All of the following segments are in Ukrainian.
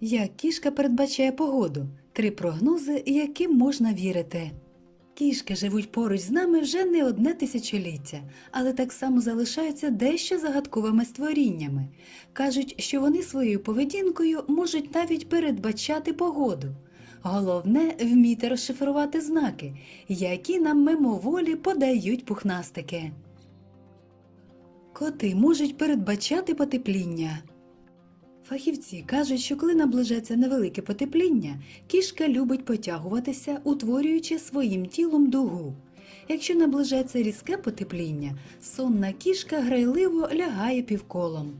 Як кішка передбачає погоду? Три прогнози, яким можна вірити. Кішки живуть поруч з нами вже не одне тисячоліття, але так само залишаються дещо загадковими створіннями. Кажуть, що вони своєю поведінкою можуть навіть передбачати погоду. Головне вміти розшифрувати знаки, які нам мимоволі подають пухнастики. Коти можуть передбачати потепління. Фахівці кажуть, що коли наближається невелике потепління, кішка любить потягуватися, утворюючи своїм тілом дугу. Якщо наближається різке потепління, сонна кішка грайливо лягає півколом.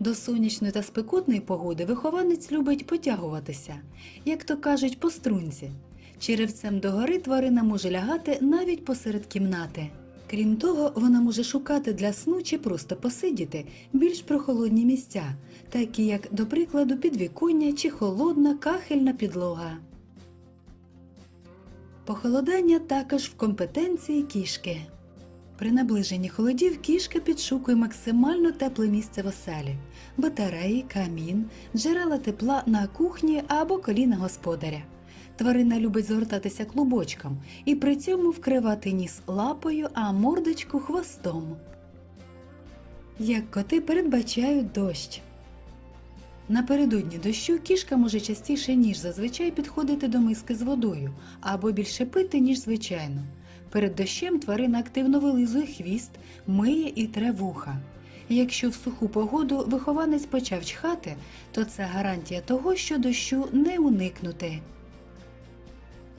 До сонячної та спекотної погоди вихованець любить потягуватися, як то кажуть, по струнці. Черевцем догори тварина може лягати навіть посеред кімнати. Крім того, вона може шукати для сну чи просто посидіти більш прохолодні місця, такі як, до прикладу, підвіконня чи холодна кахельна підлога. Похолодання також в компетенції кішки. При наближенні холодів кішка підшукує максимально тепле місце в оселі – батареї, камін, джерела тепла на кухні або коліна господаря. Тварина любить згортатися клубочком і при цьому вкривати ніс лапою, а мордочку хвостом. Як коти передбачають дощ. Напередодні дощу кішка може частіше, ніж зазвичай, підходити до миски з водою або більше пити, ніж звичайно. Перед дощем тварина активно вилизує хвіст, миє і тре вуха. І Якщо в суху погоду вихованець почав чхати, то це гарантія того, що дощу не уникнути.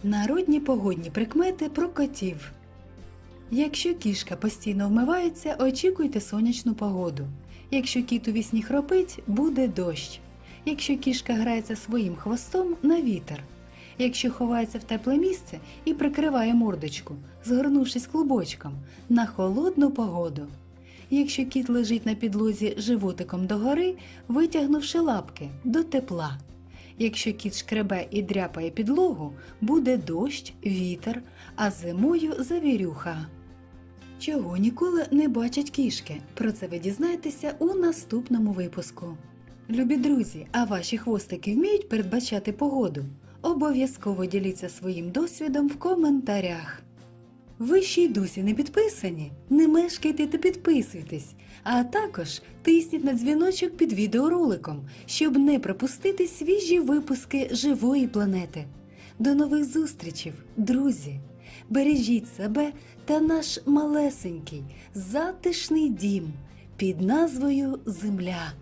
Народні погодні прикмети про котів. Якщо кішка постійно вмивається, очікуйте сонячну погоду. Якщо кіт у вісні хропить, буде дощ. Якщо кішка грається своїм хвостом на вітер. Якщо ховається в тепле місце і прикриває мордочку, згорнувшись клубочком, на холодну погоду. Якщо кіт лежить на підлозі животиком догори, витягнувши лапки до тепла. Якщо кіт шкребе і дряпає підлогу, буде дощ, вітер, а зимою завірюха. Чого ніколи не бачать кішки? Про це ви дізнаєтеся у наступному випуску. Любі друзі, а ваші хвостики вміють передбачати погоду? Обов'язково діліться своїм досвідом в коментарях. Ви ще й досі не підписані? Не мешкайте та підписуйтесь, а також тисніть на дзвіночок під відеороликом, щоб не пропустити свіжі випуски живої планети. До нових зустрічей, друзі! Бережіть себе та наш малесенький затишний дім під назвою Земля.